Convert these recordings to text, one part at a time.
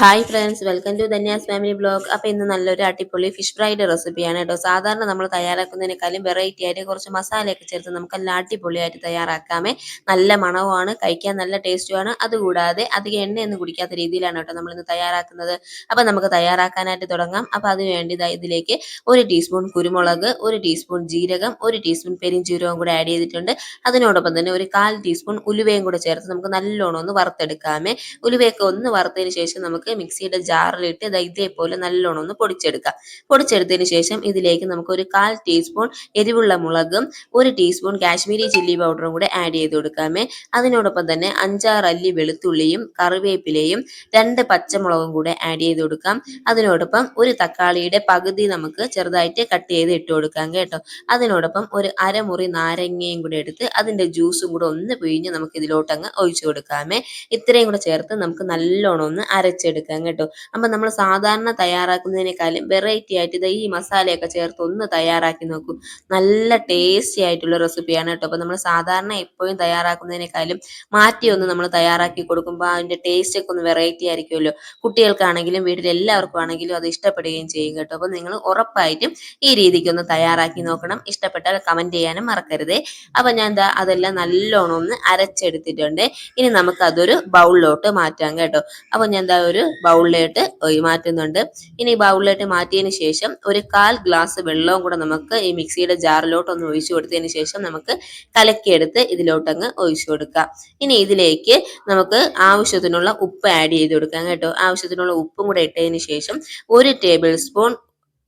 Hi friends welcome to Dhanya's family blog. അപ്പോൾ ഇന്ന് നല്ലൊരു അടിപൊളി ഫിഷ് ഫ്രൈഡ് റെസിപ്പിയാണ് കേട്ടോ. സാധാരണ നമ്മൾ തയ്യാറാക്കുന്നതിനേക്കാളും വെറൈറ്റി ആയിട്ട് കുറച്ച് മസാലയൊക്കെ ചേർത്ത് നമുക്ക് നല്ല അടിപൊളിയായിട്ട് തയ്യാറാക്കാമേ. നല്ല മണവുമാണ് കഴിക്കാൻ നല്ല ടേസ്റ്റുമാണ് അതുകൂടാതെ അധികം എണ്ണയൊന്നും കുടിക്കാത്ത രീതിയിലാണ് കേട്ടോ നമ്മൾ ഇന്ന് തയ്യാറാക്കുന്നത്. അപ്പോൾ നമുക്ക് തയ്യാറാക്കാനായിട്ട് തുടങ്ങാം. അപ്പോൾ അതിനുവേണ്ടി ഇതിലേക്ക് ഒരു ടീസ്പൂൺ കുരുമുളക് ഒരു ടീസ്പൂൺ ജീരകം ഒരു ടീസ്പൂൺ പെരിഞ്ചീരകവും കൂടെ ആഡ് ചെയ്തിട്ടുണ്ട്. അതിനോടൊപ്പം തന്നെ ഒരു കാൽ ടീസ്പൂൺ ഉലുവയും കൂടെ ചേർത്ത് നമുക്ക് നല്ലോണം ഒന്ന് വറുത്തെടുക്കാമേ. ഉലുവയൊക്കെ ഒന്ന് വറുത്തതിന് ശേഷം നമുക്ക് മിക്സിയുടെ ജാറിലിട്ട് ഇതേപോലെ നല്ലോണം ഒന്ന് പൊടിച്ചെടുക്കാം. പൊടിച്ചെടുത്തതിന് ശേഷം ഇതിലേക്ക് നമുക്ക് ഒരു കാൽ ടീസ്പൂൺ എരിവുള്ള മുളകും ഒരു ടീസ്പൂൺ കാശ്മീരി ചില്ലി പൗഡറും കൂടെ ആഡ് ചെയ്ത് കൊടുക്കാമേ. അതിനോടൊപ്പം തന്നെ അഞ്ചാറ് അല്ലി വെളുത്തുള്ളിയും കറിവേപ്പിലയും രണ്ട് പച്ചമുളകും കൂടെ ആഡ് ചെയ്ത് കൊടുക്കാം. അതിനോടൊപ്പം ഒരു തക്കാളിയുടെ പകുതി നമുക്ക് ചെറുതായിട്ട് കട്ട് ചെയ്ത് ഇട്ട് കൊടുക്കാം കേട്ടോ. അതിനോടൊപ്പം ഒരു അരമുറി നാരങ്ങയും കൂടെ എടുത്ത് അതിന്റെ ജ്യൂസും കൂടെ ഒന്ന് പിഴിഞ്ഞ് നമുക്ക് ഇതിലോട്ടങ്ങ് ഒഴിച്ചു കൊടുക്കാമേ. ഇത്രയും കൂടെ ചേർത്ത് നമുക്ക് നല്ലോണം ഒന്ന് അരച്ചെടുക്കാം കേട്ടോ. അപ്പം നമ്മൾ സാധാരണ തയ്യാറാക്കുന്നതിനേക്കാളും വെറൈറ്റി ആയിട്ട് ഇത് ഈ മസാലയൊക്കെ ചേർത്ത് ഒന്ന് തയ്യാറാക്കി നോക്കൂ. നല്ല ടേസ്റ്റി ആയിട്ടുള്ള റെസിപ്പിയാണ് കേട്ടോ. അപ്പം നമ്മൾ സാധാരണ എപ്പോഴും തയ്യാറാക്കുന്നതിനേക്കാളും മാറ്റി ഒന്ന് നമ്മൾ തയ്യാറാക്കി കൊടുക്കുമ്പോൾ അതിന്റെ ടേസ്റ്റ് ഒക്കെ ഒന്ന് വെറൈറ്റി ആയിരിക്കുമല്ലോ. കുട്ടികൾക്കാണെങ്കിലും വീട്ടിൽ എല്ലാവർക്കും ആണെങ്കിലും അത് ഇഷ്ടപ്പെടുകയും ചെയ്യും കേട്ടോ. അപ്പം നിങ്ങൾ ഉറപ്പായിട്ടും ഈ രീതിക്ക് ഒന്ന് തയ്യാറാക്കി നോക്കണം. ഇഷ്ടപ്പെട്ടാൽ കമന്റ് ചെയ്യാനും മറക്കരുതേ. അപ്പം ഞാൻ എന്താ അതെല്ലാം നല്ലോണം ഒന്ന് അരച്ചെടുത്തിട്ടുണ്ട്. ഇനി നമുക്ക് അതൊരു ബൗളിലോട്ട് മാറ്റാം കേട്ടോ. അപ്പം ഞാൻ എന്താ ഒരു ബൗളിലോട്ട് മാറ്റുന്നുണ്ട്. ഇനി ബൗളിലോട്ട് മാറ്റിയതിന് ശേഷം ഒരു കാൽ ഗ്ലാസ് വെള്ളവും കൂടെ നമുക്ക് ഈ മിക്സിയുടെ ജാറിലോട്ട് ഒന്ന് ഒഴിച്ചു കൊടുത്തതിന് ശേഷം നമുക്ക് കലക്കിയെടുത്ത് ഇതിലോട്ടങ്ങ് ഒഴിച്ചു കൊടുക്കാം. ഇനി ഇതിലേക്ക് നമുക്ക് ആവശ്യത്തിനുള്ള ഉപ്പ് ആഡ് ചെയ്ത് കൊടുക്കാം കേട്ടോ. ആവശ്യത്തിനുള്ള ഉപ്പും കൂടെ ഇട്ടതിന് ശേഷം ഒരു ടേബിൾ സ്പൂൺ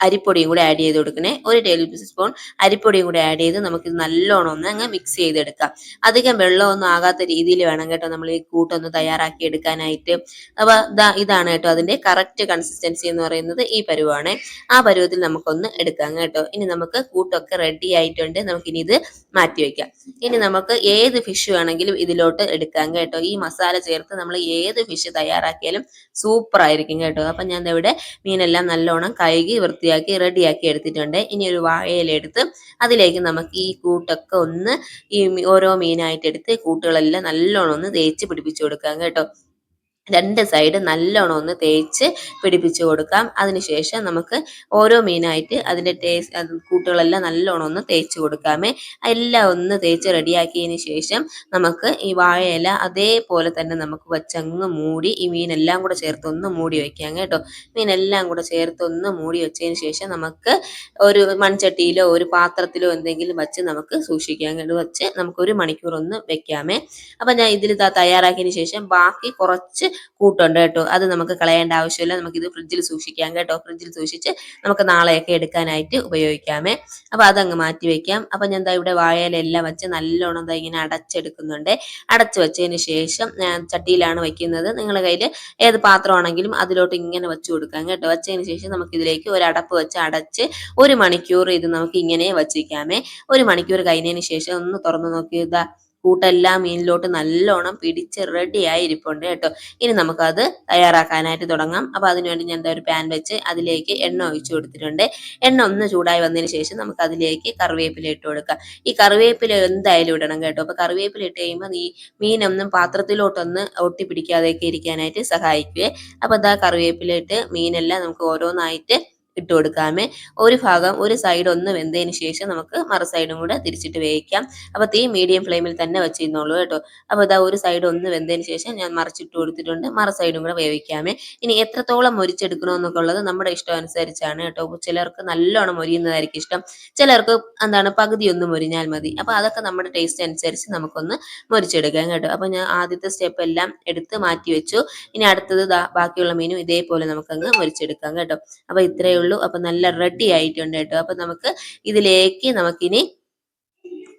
അരിപ്പൊടിയും കൂടി ആഡ് ചെയ്ത് കൊടുക്കണേ. ഒരു ടേബിൾ സ്പൂൺ അരിപ്പൊടിയും കൂടി ആഡ് ചെയ്ത് നമുക്ക് നല്ലോണം ഒന്ന് അങ്ങ് മിക്സ് ചെയ്തെടുക്കാം. അധികം വെള്ളമൊന്നും ആകാത്ത രീതിയിൽ വേണം കേട്ടോ നമ്മൾ ഈ കൂട്ടൊന്ന് തയ്യാറാക്കി എടുക്കാനായിട്ട്. അപ്പോൾ ഇതാണ് കേട്ടോ അതിന്റെ കറക്റ്റ് കൺസിസ്റ്റൻസി എന്ന് പറയുന്നത് ഈ പരുവാണ്. ആ പരുവത്തിൽ നമുക്കൊന്ന് എടുക്കാം കേട്ടോ. ഇനി നമുക്ക് കൂട്ടൊക്കെ റെഡി ആയിട്ടുണ്ട്. നമുക്ക് ഇനി ഇത് മാറ്റി വെക്കാം ഇനി നമുക്ക് ഏത് ഫിഷ് വേണമെങ്കിലും ഇതിലോട്ട് എടുക്കാം കേട്ടോ. ഈ മസാല ചേർത്ത് നമ്മൾ ഏത് ഫിഷ് തയ്യാറാക്കിയാലും സൂപ്പർ ആയിരിക്കും കേട്ടോ. അപ്പം ഞാൻ ഇവിടെ മീനെല്ലാം നല്ലോണം കഴുകി വൃത്തിയാക്കി വൃത്തിയാക്കി റെഡിയാക്കി എടുത്തിട്ടുണ്ട്. ഇനി ഒരു വാഴയിലെടുത്ത് അതിലേക്ക് നമുക്ക് ഈ കൂട്ടൊക്കെ ഒന്ന് ഈ ഓരോ മീനായിട്ട് എടുത്ത് കൂട്ടുകളെല്ലാം നല്ലോണം ഒന്ന് തേച്ച് പിടിപ്പിച്ചു കൊടുക്കാം കേട്ടോ. രണ്ട് സൈഡ് നല്ലോണം ഒന്ന് തേച്ച് പിടിപ്പിച്ച് കൊടുക്കാം. അതിനുശേഷം നമുക്ക് ഓരോ മീനായിട്ട് അതിന്റെ ടേസ്റ്റ് കൂട്ടുകളെല്ലാം നല്ലോണം ഒന്ന് തേച്ച് കൊടുക്കാമേ. എല്ലാം ഒന്ന് തേച്ച് റെഡിയാക്കിയതിന് ശേഷം നമുക്ക് ഈ വാഴയില അതേപോലെ തന്നെ നമുക്ക് വച്ചങ്ങ് മൂടി ഈ മീനെല്ലാം കൂടെ ചേർത്ത് ഒന്ന് മൂടി വയ്ക്കാം കേട്ടോ. മീനെല്ലാം കൂടെ ചേർത്ത് ഒന്ന് മൂടി വെച്ചതിന് ശേഷം നമുക്ക് ഒരു മൺചട്ടിയിലോ ഒരു പാത്രത്തിലോ എന്തെങ്കിലും വെച്ച് നമുക്ക് സൂക്ഷിക്കാം കേട്ടോ. വെച്ച് നമുക്ക് ഒരു മണിക്കൂർ ഒന്ന് വെക്കാമേ. അപ്പം ഞാൻ ഇതിൽ തയ്യാറാക്കിയതിന് ശേഷം ബാക്കി കുറച്ച് കൂട്ടുണ്ട് കേട്ടോ. അത് നമുക്ക് കളയേണ്ട ആവശ്യമില്ല. നമുക്ക് ഇത് ഫ്രിഡ്ജിൽ സൂക്ഷിക്കാം കേട്ടോ. ഫ്രിഡ്ജിൽ സൂക്ഷിച്ച് നമുക്ക് നാളെയൊക്കെ എടുക്കാനായിട്ട് ഉപയോഗിക്കാമേ. അപ്പോൾ അതങ്ങ് മാറ്റി വെക്കാം. അപ്പം ഞാൻ എന്താ ഇവിടെ വാഴയിലെല്ലാം വെച്ച് നല്ലോണം എന്താ ഇങ്ങനെ അടച്ചെടുക്കുന്നുണ്ട്. അടച്ചു വെച്ചതിന് ശേഷം ചട്ടിയിലാണ് വെക്കുന്നത്. നിങ്ങളുടെ കയ്യിൽ ഏത് പാത്രമാണെങ്കിലും അതിലോട്ട് ഇങ്ങനെ വെച്ച് കൊടുക്കാം കേട്ടോ. വെച്ചതിന് ശേഷം നമുക്ക് ഇതിലേക്ക് ഒരു അടപ്പ് വെച്ച് അടച്ച് ഒരു മണിക്കൂർ ഇത് നമുക്ക് ഇങ്ങനെ വച്ചിരിക്കാമേ ഒരു മണിക്കൂർ കഴിഞ്ഞതിന് ശേഷം ഒന്ന് തുറന്നു നോക്കി ഇതാ കൂട്ടെല്ലാം മീനിലോട്ട് നല്ലോണം പിടിച്ച് റെഡിയായി ഇരിപ്പുണ്ട് കേട്ടോ. ഇനി നമുക്കത് തയ്യാറാക്കാനായിട്ട് തുടങ്ങാം. അപ്പോൾ അതിനുവേണ്ടി ഞാൻ എന്താ ഒരു പാൻ വെച്ച് അതിലേക്ക് എണ്ണ ഒഴിച്ചു കൊടുത്തിട്ടുണ്ട്. എണ്ണ ഒന്ന് ചൂടായി വന്നതിന് ശേഷം നമുക്ക് അതിലേക്ക് കറിവേപ്പില ഇട്ട് കൊടുക്കാം. ഈ കറിവേപ്പില എന്തായാലും ഇടണം കേട്ടോ. അപ്പോൾ കറിവേപ്പില ഇട്ട് കഴിയുമ്പോൾ ഈ മീനൊന്നും പാത്രത്തിലോട്ടൊന്ന് ഒട്ടിപ്പിടിക്കാതെയൊക്കെ ഇരിക്കാനായിട്ട് സഹായിക്കുകയെ അപ്പോൾ അതാ കറിവേപ്പില ഇട്ട് മീനെല്ലാം നമുക്ക് ഓരോന്നായിട്ട് ഇട്ട് കൊടുക്കാമേ. ഒരു ഭാഗം ഒരു സൈഡ് ഒന്ന് വെന്തതിന് ശേഷം നമുക്ക് മറു സൈഡും കൂടെ തിരിച്ചിട്ട് വേവിക്കാം. അപ്പോൾ തീ മീഡിയം ഫ്ലെയിമിൽ തന്നെ വെച്ചിരുന്നുള്ളൂ കേട്ടോ. അപ്പോൾ ഇതാ ഒരു സൈഡ് ഒന്ന് വെന്തതിന് ശേഷം ഞാൻ മറിച്ചിട്ട് കൊടുത്തിട്ടുണ്ട്. മറു സൈഡും കൂടെ വേവിക്കാമേ. ഇനി എത്രത്തോളം മൊരിച്ചെടുക്കണമെന്നൊക്കെ ഉള്ളത് നമ്മുടെ ഇഷ്ടം അനുസരിച്ചാണ് കേട്ടോ. ചിലർക്ക് നല്ലോണം മൊരിയുന്നതായിരിക്കും ഇഷ്ടം. ചിലർക്ക് എന്താണ് പകുതി ഒന്ന് മൊരിഞ്ഞാൽ മതി. അപ്പോൾ അതൊക്കെ നമ്മുടെ ടേസ്റ്റ് അനുസരിച്ച് നമുക്കൊന്ന് മൊരിച്ചെടുക്കാം കേട്ടോ. അപ്പോൾ ഞാൻ ആദ്യത്തെ സ്റ്റെപ്പ് എല്ലാം എടുത്ത് മാറ്റി വെച്ചു ഇനി അടുത്തത് ബാക്കിയുള്ള മീനും ഇതേപോലെ നമുക്കങ്ങ് മൊരിച്ചെടുക്കാം കേട്ടോ. അപ്പോൾ ഇത്രയേ ഉള്ളൂ. അപ്പൊ നല്ല റെഡി ആയിട്ടുണ്ട് കേട്ടോ. അപ്പൊ നമുക്ക് ഇതിലേക്ക് നമുക്കിനി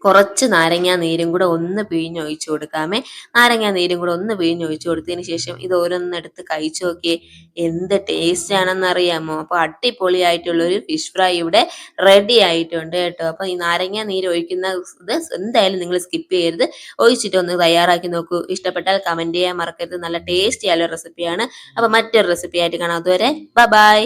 കുറച്ച് നാരങ്ങ നീരും കൂടെ ഒന്ന് പിഴിഞ്ഞൊഴിച്ചു കൊടുക്കാമേ. നാരങ്ങ നീരും കൂടെ ഒന്ന് പിഴിഞ്ഞൊഴിച്ചു കൊടുത്തതിന് ശേഷം ഇത് ഓരോന്നെടുത്ത് കഴിച്ചു നോക്കിയേ എന്ത് ടേസ്റ്റ് ആണെന്ന് അറിയാമോ അപ്പോൾ അടിപൊളിയായിട്ടുള്ള ഒരു ഫിഷ് ഫ്രൈ ഇവിടെ റെഡി ആയിട്ടുണ്ട് കേട്ടോ. അപ്പോൾ ഈ നാരങ്ങ നീര് ഒഴിക്കുന്ന ഇത് എന്തായാലും നിങ്ങൾ സ്കിപ്പ് ചെയ്യരുത്. ഒഴിച്ചിട്ട് ഒന്ന് തയ്യാറാക്കി നോക്കൂ. ഇഷ്ടപ്പെട്ടാൽ കമന്റ് ചെയ്യാൻ മറക്കരുത്. നല്ല ടേസ്റ്റി ആയ റെസിപ്പിയാണ് അപ്പോൾ മറ്റൊരു റെസിപ്പി ആയിട്ട് കാണാം. അതുവരെ ബൈ